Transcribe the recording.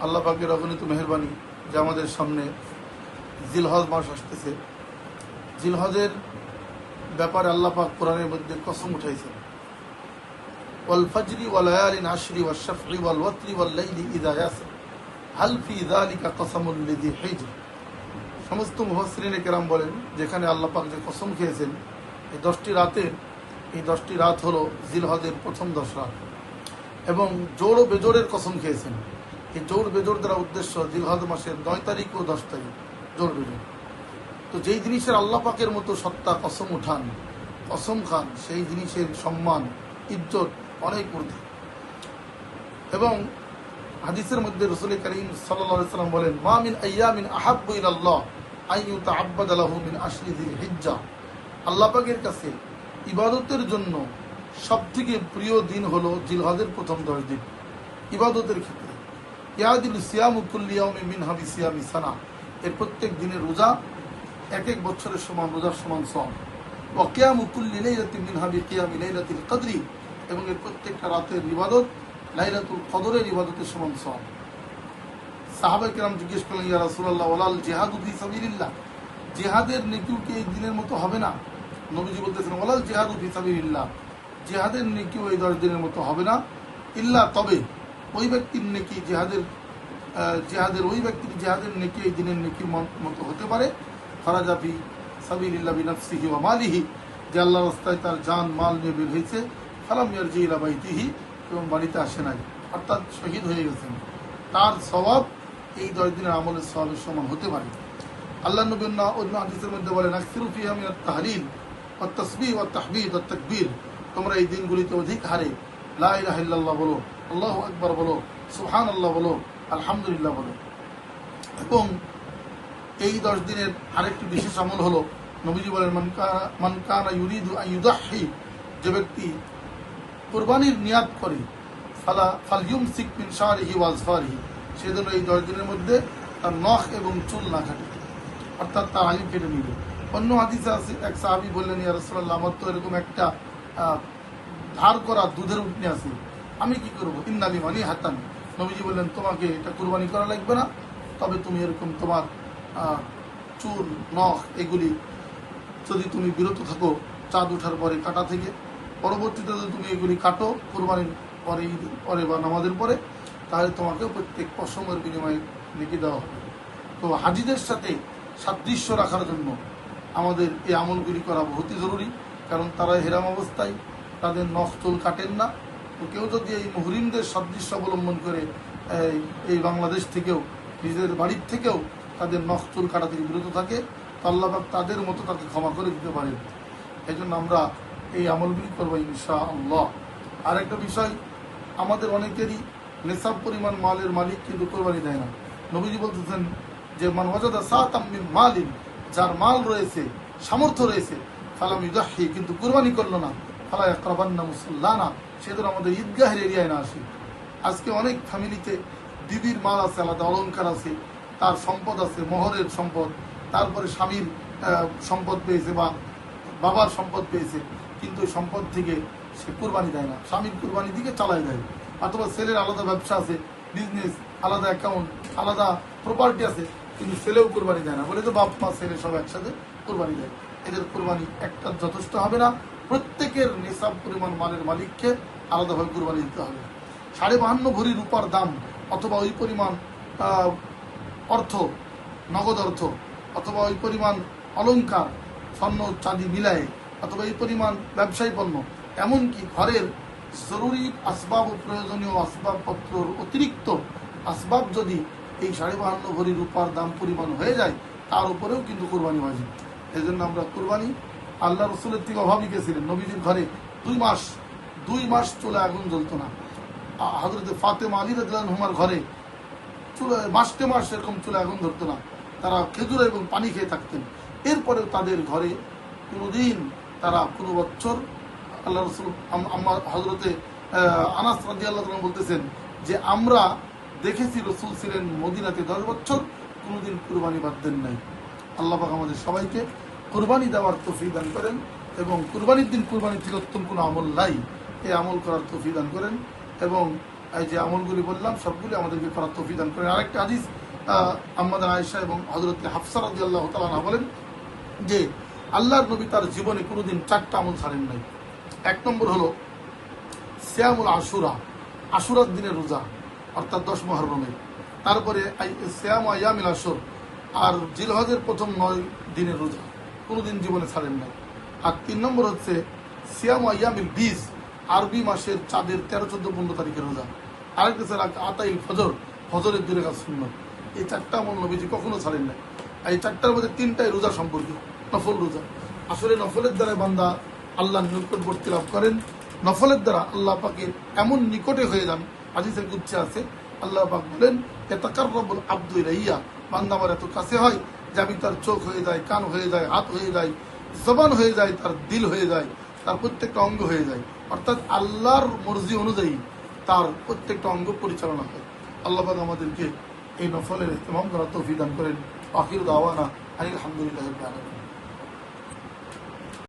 আল্লাহ পাকের অগণিত মেহরবানি যে আমাদের সামনে জিলহজ মাস আসতেছে। জিলহজের ব্যাপারে আল্লাহ পাক কোরআনের মধ্যে কসম উঠাইছেন। লিদি সমস্ত মুহসিন কেরাম বলেন, যেখানে আল্লাহ পাক যে কসম খেয়েছেন, এই দশটি রাতের এই দশটি রাত হলো জিলহজের প্রথম দশ রাত। এবং জোর ও বেজোরের কসম খেয়েছেন। এই জোর বেজোর দ্বারা উদ্দেশ্য জিলহজ মাসের নয় তারিখ ও দশ তারিখ, জোর বেজোর। তো যেই জিনিসের আল্লাহ পাকের মতো সত্তা কসম উঠান, কসম খান, সেই জিনিসের সম্মান, ইজ্জত অনেক ঊর্ধ্বে। এবং হাদিসের মধ্যে রসুল করিম সাল্লাম বলেন, মা মিন আইয়ামিন আহাব্বু ইলাল্লাহ আইয়ু তাআব্বাদ লাহু মিন আশরি যিল হিজ্জা। আল্লাহ পাকের কাছে ইবাদতের জন্য সবথেকে প্রিয় দিন হলো জিলহজের প্রথম দশ দিন। ইবাদতের ক্ষেত্রে। ইয়াদিল সিয়ামু কুল্লি ইয়াউমি মিন হাবি সিয়ামি সানা। এর প্রত্যেক দিনের রোজা এক এক বছরের সমান, রোজার সমান সম ওয়া কিয়ামু কুল্লি লাইলাতিন মিন হাবি কিয়ামি লাইলাতিল কদরি। এবং এর প্রত্যেকটা রাতের ইবাদত লাইলাতুল কদরের ইবাদতের সমান সম সাহাবাই কেরাম জিজ্ঞেস করলেন, ইয়া রাসূলুল্লাহ, ওয়ালাল জিহাদু ফি সাবিলিল্লাহ? জিহাদের নেকিও কি এই দিনের মতো হবে না? নবীজি বলতেছেন, ওয়ালাল জিহাদু ফি সাবিলিল্লাহ। জিহাদের নেকিও এই দশ দিনের মতো হবে না। ইল্লা তবে ওই ব্যক্তির নেকি জেহাদের জেহাদের, ওই ব্যক্তির জেহাদের নেকি এই দিনের নেকি মতো হতে পারে। ফরাজাফি সাবিলিল্লাহ বিনাফসিহি ওয়া মালিহি, যে আল্লাহ রাস্তায় তার জান, মাল নিয়ে বের হয়েছে। ফালাম ইয়ারজি ইলা বাইতিহি, এবং বাড়িতে আসে নাই। অর্থাৎ শহীদ হয়ে গেছেন। তার স্বভাব এই দশ দিনের আমলের স্বভাবের সমান হতে পারে। আল্লাহ নবী অন্য হাদিসের মধ্যে বলেন আকসিরু ফিহা মিনাত তাহমিদ ওয়া তোমরা এই দিনগুলিতে অধিক হারে লা ইলাহা বলো, আল্লাহ আকবর বলো সুহান আল্লাহ বলো, আলহামদুলিল্লাহ বলো। এবং এই দশ দিনের আরেকটি বিশেষ আমল হলো, নবীজি বলেন মানকা- মানকানা ইউরিদু যে ব্যক্তি কোরবানির নিয়াদ করে, ফালা ফালিউম সিক মিন শাহরিহি ওয়াজফারিহি সেজন্য এই দশ দিনের মধ্যে তার নখ এবং চুল না কাটে, অর্থাৎ তার আলিম কেটে নিবে অন্য হাদিসে আছে, এক সাহাবি বললেন, ইয়া রাসূলুল্লাহ, আমার তো এরকম একটা ধার করা দুধের উঠনে আছে। আমি কি করব? ইন্নালি মানি হাতান নবীজি বললেন, তোমাকে এটা কুরবানি করা লাগবে না, তবে তুমি এরকম তোমার চুল, নখ এগুলি যদি তুমি বিরত থাকো, চাঁদ ওঠার পরে কাটা থেকে, পরবর্তীতে যদি তুমি এগুলি কাটো কোরবানির পরে ঈদ পরে বা নামাজের পরে, তাহলে তোমাকে প্রত্যেক পশমের বিনিময়ে লিখে দেওয়া হবে। তো হাজিদের সাথে সাদৃশ্য রাখার জন্য আমাদের এই আমলগুলি করা বহুতই জরুরি, কারণ তারা হেরাম অবস্থায় তাদের নখ চুল কাটেন না। তো কেউ যদি এই মুহরিমদের সাদৃশ্য অবলম্বন করে, এই বাংলাদেশ থেকেও নিজের বাড়ির থেকেও তাদের নখ চুল কাটা থেকে বিরত থাকে, তো আল্লাহ পাক তাদের মতো তাকে ক্ষমা করে দিতে পারেন। এই জন্য আমরা এই আমলগুলি করব ইনশা আল্লাহ আর একটা বিষয়, আমাদের অনেকেরই নেশাব পরিমাণ মালের মালিক কিন্তু কোরবানি দেয় না। নবীজি বলতেছেন যে, মান সাত মিন মালিন। যার মাল রয়েছে, সামর্থ্য রয়েছে, ফালাম ইউদাহি, কিন্তু কুরবানি করল না। ফালা ইয়াকরাবান্না মুসাল্লানা সেদিন আমাদের ঈদগাহের এরিয়ায় না আসে। আজকে অনেক ফ্যামিলিতে দিদির মাল আছে, আলাদা অলংকার আছে, তার সম্পদ আছে, মোহরের সম্পদ, তারপরে স্বামীর সম্পদ পেয়েছে বা বাবার সম্পদ পেয়েছে, কিন্তু সম্পদ থেকে সে কুরবানি দেয় না। স্বামীর কুরবানি দিকে চালাই দেয়। অথবা ছেলের আলাদা ব্যবসা আছে বিজনেস আলাদা অ্যাকাউন্ট আলাদা প্রপার্টি আছে কিন্তু ছেলেও কোরবানি দেয় না। বলে তো বাপ, মা, ছেলে সব একসাথে কোরবানি দেয়। এদের কোরবানি একটা যথেষ্ট হবে না। প্রত্যেকের নিসাব পরিমাণ মালের মালিককে আলাদাভাবে কুরবানি দিতে হবে। সাড়ে বাহান্ন ভরি রূপার দাম অথবা ওই পরিমাণ অর্থ, নগদ অর্থ, অথবা ওই পরিমাণ অলঙ্কার স্বর্ণ চাঁদি মিলায়, অথবা এই পরিমাণ ব্যবসায়ী পণ্য, এমনকি ঘরের জরুরি আসবাব ও প্রয়োজনীয় আসবাবপত্রর অতিরিক্ত আসবাব যদি এই সাড়ে বাহান্ন ভরি রূপার দাম পরিমাণ হয়ে যায়, তার উপরেও কিন্তু কোরবানি বাজি এই জন্য আমরা কোরবানি আল্লাহ রসুলের থেকে অভাবী গেছিলেন নবীজির ঘরে দুই মাস দুই মাস চলে আগুন জ্বলতো না। হজরত ফাতেমা আলী রাহুমার ঘরে চুলে, মাসকে মাস এরকম চুলে আগুন ধরতো না। তারা খেজুর এবং পানি খেয়ে থাকতেন। এরপরেও তাদের ঘরে কোনোদিন তারা, কোনো বছর আল্লাহ রসুল আমার হজরতে আনাস রাজি আল্লাহ বলতেছেন যে, আমরা দেখেছি রসুল ছিলেন মদিনাতে দশ বছর কোনোদিন কুরবানি বাদ দেন নাই। আল্লাহ পাক আমাদের সবাইকে কুরবানি দেওয়ার তফি দান করেন এবং কুরবানির দিন কুরবানি থেকে উত্তম কোনো আমল নাই এই আমল করার তফি দান করেন এবং এই যে আমলগুলি বললাম সবগুলি আমাদেরকে করার তফি দান করেন। আরেকটা হাদিস আহ, আমাদের আয়েশা এবং হজরত হাফসা রাজি আল্লাহ তালা বলেন যে আল্লাহর নবী তার জীবনে কোনোদিন চারটা আমল ছাড়েন নাই। এক নম্বর হলো শ্যামুল আশুরা আশুরার দিনের রোজা। অর্থাৎ দশ মহরমের তারপরে শ্যাম আয়ামিল আসর আর জিলহজের প্রথম নয় দিনের রোজা। কোনোদিন জীবনে ছাড়েন নাই। আর তিন নম্বর হচ্ছে সিয়াম আয়ামিল বিশ আরবি মাসের চাঁদের তেরো, চোদ্দ, পনেরো তারিখের রোজা। আরেকটা স্যার আতাইল ফজর। ফজরের দূরে কাজ শূন্য এই চারটা আমল নবীজি কখনো ছাড়েন আর এই চারটার মধ্যে তিনটাই রোজা সম্পর্কে নফল রোজা। আসলে নফলের দ্বারা বান্দা আল্লাহ নিকটবর্তী লাভ করেন। নফলের দ্বারা আল্লাহ পাকে এমন নিকটে হয়ে যান আজিজের গুচ্ছে আছে। আল্লাহ পাক বলেন এতাকারবুল আব্দুল ইয়া বান্দা আমার এত কাছে হয় যে আমি তার চোখ হয়ে যায়, কান হয়ে যায়, হাত হয়ে যায়, জবান হয়ে যায়, তার দিল হয়ে যায়, তার প্রত্যেকটা অঙ্গ হয়ে যায়। অর্থাৎ আল্লাহর মর্জি অনুযায়ী তার প্রত্যেকটা অঙ্গ পরিচালনা হয়। আল্লাহ আমাদেরকে এই নফলের ইহতেমাম করার তৌফিক দান করেন। আখির দাওয়ানা আলহামদুলিল্লাহ